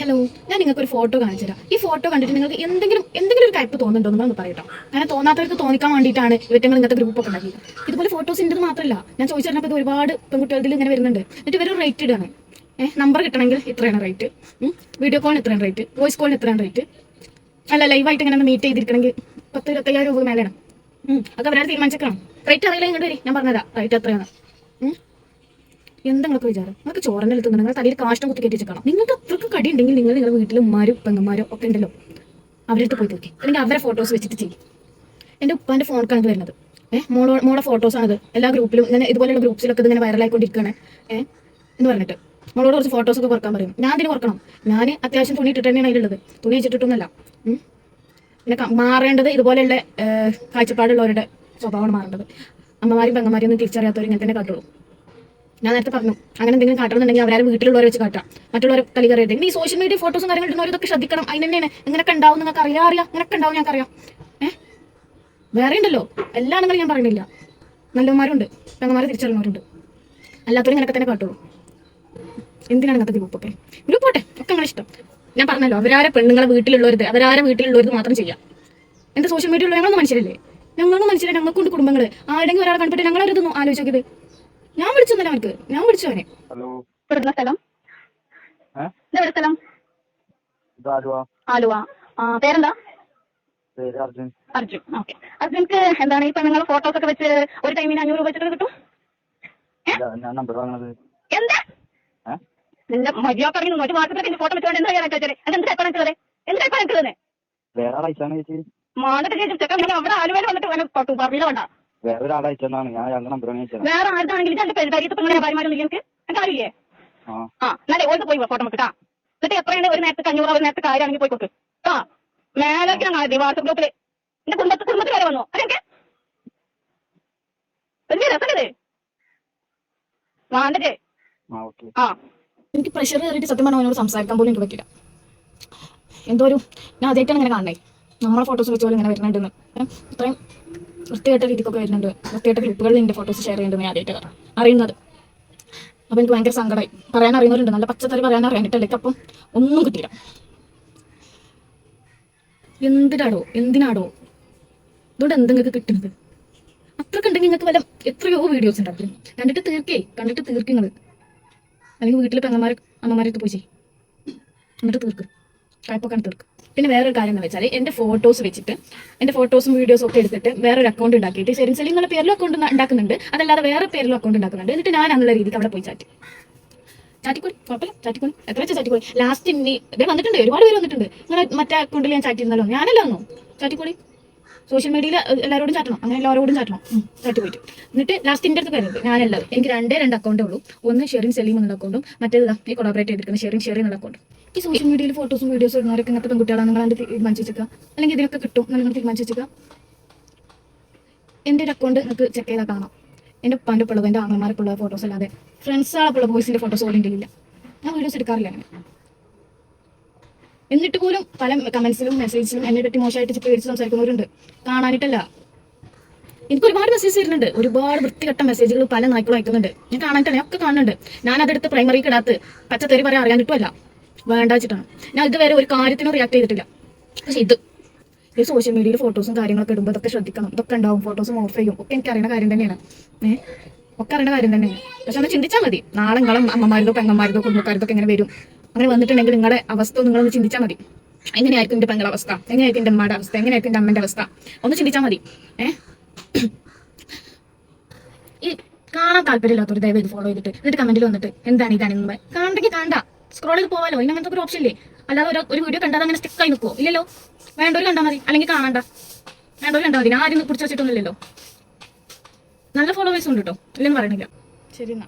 Hello ഞാൻ നിങ്ങൾക്ക് ഒരു ഫോട്ടോ കാണിച്ചു തരാം. ഈ ഫോട്ടോ കണ്ടിട്ട് നിങ്ങൾക്ക് എന്തെങ്കിലും എന്തെങ്കിലും ഒരു കയ്പ് തോന്നുന്നുണ്ടോ എന്ന് പറയട്ടോ. കാരണം തോന്നാത്തവർക്ക് തോന്നിക്കാൻ വേണ്ടിയിട്ടാണ് ഇവറ്റങ്ങൾ ഇങ്ങനത്തെ ഗ്രൂപ്പ് ഒക്കെ ഉണ്ടാക്കിയത്. ഇതുപോലെ ഫോട്ടോസ് ഉണ്ടെന്ന് മാത്രമല്ല ഞാൻ ചോദിച്ചിരുന്നപ്പോൾ ഇത് ഒരുപാട് പെൺകുട്ടികളുടെ ഇങ്ങനെ വരുന്നുണ്ട്. എന്നിട്ട് ഇവർ റേറ്റ് ഇടാണ് ഏഹ് നമ്പർ കിട്ടണമെങ്കിൽ ഇത്രയാണ് റേറ്റ് വീഡിയോ കോളിന് ഇത്രയാണ് റേറ്റ് വോയിസ് കോളിന് ഇത്രയാണ് റേറ്റ് അല്ല ലൈവായിട്ട് ഇങ്ങനെ മീറ്റ് ചെയ്തിരിക്കണമെങ്കിൽ പത്ത് ഇരുപത്തയ്യായിരം രൂപ മേലെയാണ്. അതൊക്കെ അവരാണ് തീരുമാനിച്ചേക്കണം. റേറ്റ് അറിയില്ല ഇങ്ങോട്ട് വരി. ഞാൻ പറഞ്ഞതാ റേറ്റ് എത്രയാണ്. എന്താ നിങ്ങൾക്ക് വിചാരം നിങ്ങൾക്ക് ചോറിന്റെ അടുത്ത് നിങ്ങൾ തലയിൽ കാഷ്ടം കുത്തി കയറ്റി കാണാം നിങ്ങൾക്ക് അത്രയ്ക്ക് കടി ഉണ്ടെങ്കിൽ നിങ്ങൾ നിങ്ങളുടെ വീട്ടിൽ ഉമ്മാരും പെങ്ങന്മാരും ഒക്കെ ഉണ്ടല്ലോ. അവരുടെ അടുത്ത് പോയി നോക്കി. അല്ലെങ്കിൽ അവരെ ഫോട്ടോസ് വെച്ചിട്ട് ചെയ്യും. എന്റെ ഉപ്പാന്റെ ഫോൺ ഇത് വരുന്നത്. ഏഹ് മോളോ മോളെ ഫോട്ടോസാണത് എല്ലാ ഗ്രൂപ്പിലും ഇങ്ങനെ ഇതുപോലെയുള്ള ഗ്രൂപ്പ്സിലൊക്കെ ഇതിങ്ങനെ വൈറലായിക്കൊണ്ടിരിക്കുകയാണ് ഏഹ് എന്ന് പറഞ്ഞിട്ട്. മോളോട് കുറച്ച് ഫോട്ടോസ് ഒക്കെ കുറയ്ക്കാൻ പറയും. ഞാൻ അതിന് കുറക്കണം ഞാൻ അത്യാവശ്യം തുണി ഇട്ടിട്ട് തന്നെയാണ് അതിലുള്ളത്. തുണി വെച്ചിട്ടൊന്നുമല്ല. പിന്നെ മാറേണ്ടത് ഇതുപോലെയുള്ള കാഴ്ചപ്പാടുള്ളവരുടെ സ്വഭാവമാണ് മാറേണ്ടത്. അമ്മമാരും പെങ്ങന്മാരും ഒന്നും തിരിച്ചറിയാത്തവർ ഇങ്ങനെ തന്നെ കാട്ടുള്ളൂ. ഞാൻ നേരത്തെ പറഞ്ഞു അങ്ങനെ എന്തെങ്കിലും കാട്ടണമെന്നുണ്ടെങ്കിൽ അവരാരും വീട്ടിലുള്ളവരെ വെച്ച് കാട്ടാം. മറ്റുള്ളവരെ കളി കയറിയത് ഈ സോഷ്യൽ മീഡിയ ഫോട്ടോസും കാര്യങ്ങളും ഇടുന്നവർ ഇതൊക്കെ ശ്രദ്ധിക്കണം. അതിന് തന്നെയാണ്. ഇങ്ങനെയൊക്കെ ഉണ്ടാവും നിങ്ങൾക്ക് അറിയാം അറിയാം. ഇങ്ങനെയൊക്കെ ഉണ്ടാവും അറിയാം ഏഹ് വേറെ ഉണ്ടല്ലോ. എല്ലാം ആണുങ്ങളും ഞാൻ പറയുന്നില്ല. നല്ലവന്മാരുണ്ട്. പെങ്ങന്മാരെ തിരിച്ചറിയുന്നവരുണ്ട് അല്ലാത്തവരും ഇങ്ങനെയൊക്കെ തന്നെ കാട്ടുള്ളൂ. എന്തിനാണ് ഇങ്ങനത്തെ ഗ്രൂപ്പൊക്കെ ഗ്രൂപ്പ് പോട്ടെ. ഒക്കെ നിങ്ങളെ ഇഷ്ടം. ഞാൻ പറഞ്ഞല്ലോ അവരാരെ പെണ്ണുങ്ങളെ വീട്ടിലുള്ളവരുത്. അവരാരെ വീട്ടിലുള്ളവർ മാത്രം ചെയ്യാം. എന്താ സോഷ്യൽ മീഡിയ ഉള്ളവരെ? ഞങ്ങളൊന്നും മനുഷ്യരല്ലേ? ഞങ്ങളൊന്നും മനുഷ്യരെ ഞങ്ങൾക്കുണ്ട് കുടുംബങ്ങൾ ആരെങ്കിലും ഒരാളെ കണ്ടിട്ട് ഞങ്ങളൊരു ആലോചിച്ചത് ഞാൻ വിളിച്ചൊന്നല്ല അവർക്ക് ഞാൻ വിളിച്ചവനെ ഹലോ. ഇവിടുന്ന സ്ഥലം? ഇതെവിടെ സ്ഥലം? ആലുവ. പേരെന്താ? പേര് അർജുൻ. അർജുൻ. ഓക്കെ. അർജുൻക്ക് എന്താണ് ഇപ്പൊ നിങ്ങളെ ഫോട്ടോസ് ഒക്കെ വെച്ച് ഒരു ടൈമിന് അഞ്ഞൂറ് രൂപ വെച്ചിട്ട് കിട്ടും? എന്താ? നിന്റെ മര്യാദ പറഞ്ഞു ഒരു വാട്സപ്പിൽ ഫോട്ടോ വെച്ചോണ്ട് എന്താ വെച്ചാൽ അത് എന്താ ടൈപ്പാണ് എന്താ വേറെ ആൾ അയച്ചാണ് ചേച്ചി. മാണ്ടത്തെ ചേച്ചി ചെക്കൻ അവിടെ ആലുവയിൽ വന്നിട്ട് പറഞ്ഞില്ല വേണ്ട. വേറെ ഒരാൾ അയച്ചെന്നാണ്. ഞാൻ അയാളുടെ നമ്പർ അയച്ചത്. വേറെ എന്റെ പെങ്ങളെ എനിക്ക് എന്താ അറിയില്ലേ? ആ. ആ എന്നാലേ ഓൾക്ക് പോയി ഫോട്ടോ വെക്കട്ടാ എന്നിട്ട് എത്രയാണ് ഒരു നേരത്തെ അഞ്ഞൂറ് ഒരു നേരത്തെ കാര്യമാണെങ്കിൽ പോയി കൊടുക്ക്. ആ മേലേക്ക് ഞാൻ വാട്സപ്പ് ഗ്രൂപ്പിൽ എന്റെ കുടുംബത്തെ കുടുംബത്തിൽ വരെ വന്നു. വലിയ രസമല്ലേ വാണ്ടേ ആ എനിക്ക് പ്രഷർ കയറിയിട്ട് സത്യം പറഞ്ഞാൽ അവനോട് സംസാരിക്കാൻ പോലും എനിക്ക് പറ്റില്ല. എന്തോ ഒരു ഞാൻ അതേറ്റാണ് ഇങ്ങനെ കാണണേ നമ്മളെ ഫോട്ടോസ് വെച്ച് പോലും ഇങ്ങനെ വരുന്നുണ്ടെന്ന്. ഇത്രയും വൃത്തികെട്ട രീതിക്കൊക്കെ വരുന്നുണ്ട്. വൃത്തികെട്ട ഗ്രൂപ്പുകളിൽ എന്റെ ഫോട്ടോസ് ഷെയർ ചെയ്യുന്നുണ്ട് ഞാൻ ആദ്യമായിട്ട് അറിയുന്നത്. അപ്പോൾ എനിക്ക് ഭയങ്കര സങ്കടമായി പറയാൻ അറിയുന്നവരുണ്ട്. നല്ല പച്ചത്തറി പറയാൻ അറിയാനിട്ടല്ലേ? അപ്പം ഒന്നും കിട്ടിയില്ല. എന്തിനാടോ? എന്തിനാടോ? ഇതുകൊണ്ട് എന്തെങ്കിലും കിട്ടുന്നത്? അത്രയ്ക്ക് ഉണ്ടെങ്കിൽ നിങ്ങൾക്ക് വല്ല എത്രയോ വീഡിയോസ് ഉണ്ടാക്കും കണ്ടിട്ട് തീർക്കേ. കണ്ടിട്ട് തീർക്കും നിങ്ങൾ അല്ലെങ്കിൽ വീട്ടിലെ പെങ്ങന്മാർ അമ്മമാരൊക്കെ പോയി ചെയ്യും. എന്നിട്ട് തീർക്ക്. കയ്പൊക്കെ തീർക്ക്. പിന്നെ വേറൊരു കാര്യം എന്ന് വെച്ചാൽ എന്റെ ഫോട്ടോസ് വെച്ചിട്ട് എന്റെ ഫോട്ടോസും വീഡിയോസും ഒക്കെ എടുത്തിട്ട് വേറൊരു അക്കൗണ്ട് ഉണ്ടാക്കിയിട്ട് ശരി ശരി നിങ്ങളുടെ പേരിലും അക്കൗണ്ട് ഉണ്ടാക്കുന്നുണ്ട്. അതല്ലാതെ വേറെ പേരിലും അക്കൗണ്ട് ഉണ്ടാക്കുന്നുണ്ട്. എന്നിട്ട് ഞാൻ എന്നുള്ള രീതിക്ക് അവിടെ പോയി ചാറ്റി. ചാറ്റിക്കോളി കുഴപ്പമില്ല ചാറ്റിക്കോളി. എത്ര വെച്ചാൽ ചാറ്റിക്കോളി? ലാസ്റ്റ് ഇനി ഇതേ വന്നിട്ടുണ്ട് ഒരുപാട് പേര് വന്നിട്ടുണ്ട്. നിങ്ങളെ മറ്റേ അക്കൗണ്ടിൽ ഞാൻ ചാറ്റ് ചെയ്തല്ലോ ഞാനല്ല ഒന്നും ചാറ്റിക്കോളി. സോഷ്യൽ മീഡിയയിൽ എല്ലാവരോടും ചാറ്റണം. അങ്ങനെ എല്ലാവരോടും ഉം, ചാറ്റ് പോയിട്ട്. എന്നിട്ട് ലാസ്റ്റ് എന്റെ അടുത്ത് വരുന്നത് ഞാനല്ല എനിക്ക് രണ്ടേ രണ്ട് അക്കൗണ്ടേ ഉള്ളൂ. ഒന്ന് ഷെറിൻ സെലീം എന്നുള്ള അക്കൗണ്ടും മറ്റേത് ഈ കൊളാബറേറ്റ് ചെയ്തിരിക്കുന്ന ഷെറിൻ ഷെറി എന്നുള്ള അക്കൗണ്ട് ഈ സോഷ്യൽ മീഡിയയിൽ ഫോട്ടോസും വീഡിയോസും ഇടുന്നവരൊക്കെ ഇങ്ങനത്തെ പെൺകുട്ടികളാണ് നിങ്ങൾ അതിന്റെ തീരുമാനിച്ചേക്കുക. അല്ലെങ്കിൽ ഇതിനൊക്കെ കിട്ടും നിങ്ങൾ തീരുമാനിച്ചേക്കുക. എന്റെ ഒരു അക്കൗണ്ട് നിങ്ങൾക്ക് ചെക്ക് ചെയ്താൽ കാണാം. എന്റെ ഉപ്പാന്റെ പിള്ളവ് എന്റെ ആങ്ങളമാരൊക്കെ ഉള്ള ഫോട്ടോസ് അല്ലാതെ ഫ്രണ്ട്സുകളൊക്കെ ഉള്ള ബോയ്സിന്റെ ഫോട്ടോസ് പോലും ഇല്ല ഞാൻ വീഡിയോസ് എടുക്കാറില്ല അങ്ങനെ. എന്നിട്ട് പോലും പല കമന്റ്സിലും മെസ്സേജിലും എന്നെ പറ്റി മോശമായിട്ട് പേടിച്ച് സംസാരിക്കുന്നവരുണ്ട്. കാണാനിട്ടല്ല. എനിക്ക് ഒരുപാട് മെസ്സേജ് വരുന്നുണ്ട്. ഒരുപാട് വൃത്തികെട്ട മെസ്സേജുകൾ പല നായ്ക്കളും അയക്കുന്നുണ്ട്. ഞാൻ കാണാനിട്ടല്ല ഒക്കെ കാണുന്നുണ്ട്. ഞാൻ പ്രൈമറി കിടാത്ത് പച്ചത്തേരി പറയാൻ അറിയാനിട്ടുമല്ല വേണ്ട വെച്ചിട്ടാണ് ഞാൻ ഇതുവരെ ഒരു കാര്യത്തിനും റിയാക്ട് ചെയ്തിട്ടില്ല. പക്ഷെ ഇത് ഈ സോഷ്യൽ മീഡിയയിൽ ഫോട്ടോസും കാര്യങ്ങളൊക്കെ ഇടുമ്പോൾ ഇതൊക്കെ ശ്രദ്ധിക്കണം. ഇതൊക്കെ ഉണ്ടാവും. ഫോട്ടോസും ഓഫ് ചെയ്യും. ഒക്കെ എനിക്ക് അറിയുന്ന കാര്യം തന്നെയാണ്. ഏഹ് ഒക്കെ അറിയുന്ന കാര്യം തന്നെയാണ്. പക്ഷെ ഒന്ന് ചിന്തിച്ചാൽ മതി. നാളെ നിങ്ങളും അമ്മമാരുതോ പെങ്ങന്മാരുതോ കുടുംബക്കാരുതൊക്കെ എങ്ങനെ വരും. അങ്ങനെ വന്നിട്ടുണ്ടെങ്കിൽ നിങ്ങളുടെ അവസ്ഥ നിങ്ങളൊന്ന് ചിന്തിച്ചാൽ മതി. എങ്ങനെയായിരിക്കും എന്റെ പെങ്ങളുടെ അവസ്ഥ? എങ്ങനെയായിരിക്കും എന്റെ അമ്മയുടെ അവസ്ഥ? എങ്ങനെയായിരിക്കും എന്റെ അമ്മന്റെ അവസ്ഥ? ഒന്ന് ചിന്തിച്ചാൽ മതി. ഏഹ് ഈ കാണാൻ താല്പര്യമില്ലാത്തൊരു ദയവ് ഇത് ഫോളോ ചെയ്തിട്ട് എന്നിട്ട് കമന്റിൽ വന്നിട്ട് എന്താണ് ഇതാണ് കാണണ്ടെങ്കിൽ കാണണ്ട. സ്ക്രോൾ ചെയ്ത് പോവാലോ? ഇനി അങ്ങനത്തെ ഒരു ഓപ്ഷൻ ഇല്ലേ? അല്ലാതെ ഒരു ഒരു വീഡിയോ കണ്ടാൽ അങ്ങനെ സ്റ്റിക്കായി നിൽക്കുമോ ഇല്ലല്ലോ. വേണ്ടവർ കണ്ടാൽ മതി. അല്ലെങ്കിൽ കാണണ്ട. വേണ്ടവർ കണ്ടാൽ മതി. ആരും പിടിച്ചു വെച്ചിട്ടൊന്നുമില്ലല്ലോ. നല്ല ഫോളോവേഴ്സ് ഉണ്ട് കേട്ടോ ഇല്ലെന്ന് പറയണില്ല. ശരി എന്നാ.